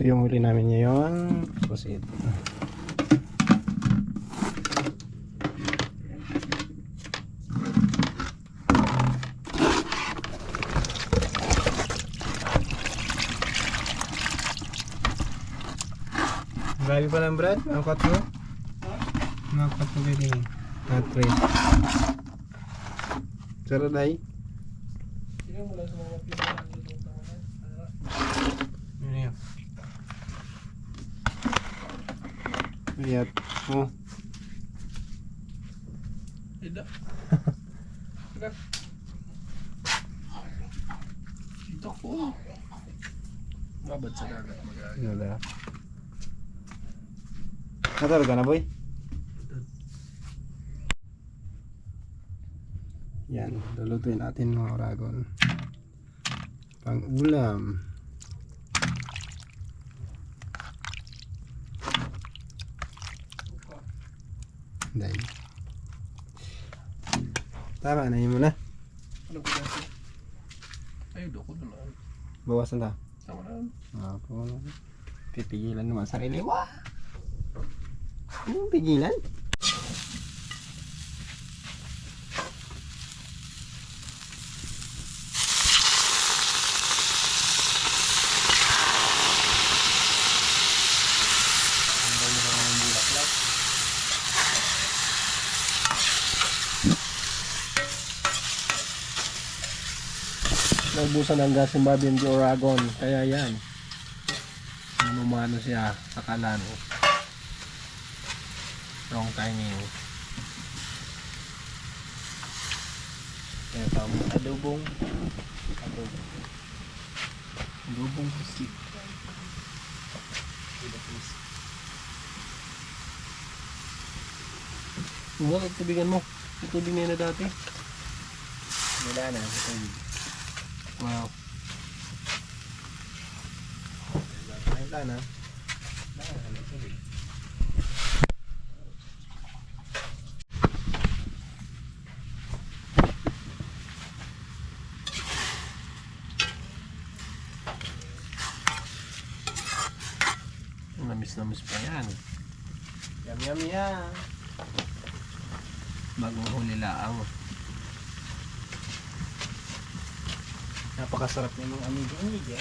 Ito yung huli namin ngayon. Proceed. Grabe pa lang Brad, ang 4. Mga 4 pwede na. Mga 3. Sarap dahil. Ano yan? Lihat. Oh. Tidak. Dito ko. Babad sa dagat mag Ano na? Natar ka na boy? Yan, lulutuin natin mga oragon. Pang ulam. Dahil. Tama na yun muna. Ano ko dati? Ay, doko na lang. Bawasan na. Sama na. Ako. Pipigilan naman sarili mo. Anong pigilan? Naubusan ng gas yung Bobby MD Oragon. Kaya yan. Manumano siya sa kalan. Wrong timing. Kaya tama. Adobong. Adobong. Adobong pusi. Huwag ang tubigan mo. Ito din na dati. Wala na. Ito Wow. Wala na. Namis namis pa yan. Yum yum yum. Bagong huli laang. Napakasarap ng mga amigo amigo.